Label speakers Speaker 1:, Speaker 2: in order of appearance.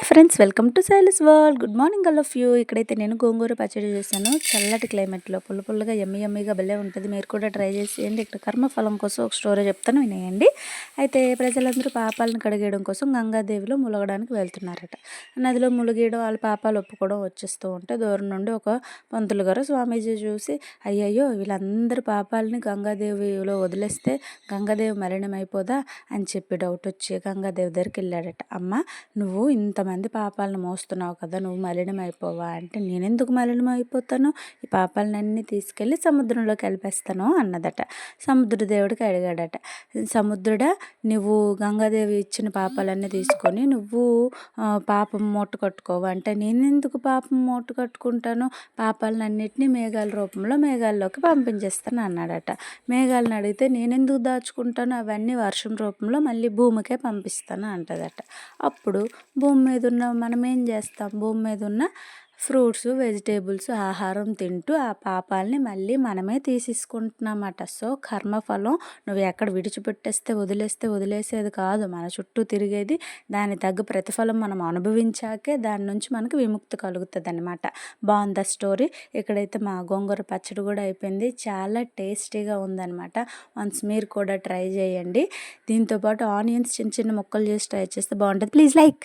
Speaker 1: Hi friends welcome to Silas world. Good morning all of you. ఇక్కడైతే నేను గోంగూర పచ్చడి చేశాను. చల్లటి క్లైమేట్లో పుల్ల పుల్లగా ఎమ్మి ఎమ్మిగా భలే ఉంటుంది. మీరు కూడా ట్రై చేసేయండి ఇక్కడ కర్మఫలం కోసం ఒక స్టోరీ చెప్తాను వినేయండి. అయితే ప్రజలందరూ పాపాలను కడిగేయడం కోసం గంగాదేవిలో ములగడానికి వెళ్తున్నారట. నదిలో ములిగేయడం వాళ్ళ పాపాలు ఒప్పుకోవడం వచ్చేస్తూ ఉంటే దూరం నుండి ఒక పంతులు గారు స్వామీజీ చూసి అయ్యయ్యో వీళ్ళందరి పాపాలని గంగాదేవిలో వదిలేస్తే గంగాదేవి మలినమైపోదా? అని చెప్పి డౌట్ వచ్చి గంగాదేవి దగ్గరికి వెళ్ళాడట. అమ్మ నువ్వు ఇంతమంది పాపాలను మోస్తున్నావు కదా నువ్వు మలినం అయిపోవా అంటే నేనెందుకు మలినం అయిపోతాను ఈ పాపాలన్నీ తీసుకెళ్ళి సముద్రంలో కలిపేస్తాను అన్నదట. సముద్ర దేవుడికి అడిగాడట. సముద్రుడా నువ్వు గంగాదేవి ఇచ్చిన పాపాలన్నీ తీసుకొని నువ్వు పాపం మూట కట్టుకోవు. అంటే నేనెందుకు పాపం మూట కట్టుకుంటాను? పాపాలన్నింటినీ మేఘాల రూపంలో మేఘాల్లోకి పంపించేస్తాను అన్నాడట. మేఘాలను అడిగితే నేనెందుకు దాచుకుంటాను? అవన్నీ వర్షం రూపంలో మళ్ళీ భూమికే పంపిస్తాను అంటదట. అప్పుడు భూమి మీద ఉన్న మనం ఏం చేస్తాం? భూమి మీద ఉన్న ఫ్రూట్స్ వెజిటేబుల్స్ ఆహారం తింటూ ఆ పాపాలని మళ్ళీ మనమే తీసేసుకుంటున్నామట. సో కర్మఫలం నువ్వు ఎక్కడ విడిచిపెట్టేస్తే వదిలేస్తే వదిలేసేది కాదు. మన చుట్టూ తిరిగేది దాని తగ్గ ప్రతిఫలం మనం అనుభవించాకే దాని నుంచి మనకు విముక్తి కలుగుతుంది అనమాట బాగుంది స్టోరీ? ఇక్కడైతే మా గోంగూర పచ్చడి కూడా అయిపోయింది. చాలా టేస్టీగా ఉందన్నమాట. వన్స్ మీరు కూడా ట్రై చేయండి. దీంతోపాటు ఆనియన్స్ చిన్న చిన్న ముక్కలు చేసి ట్రై చేస్తే బాగుంటుంది. Please like!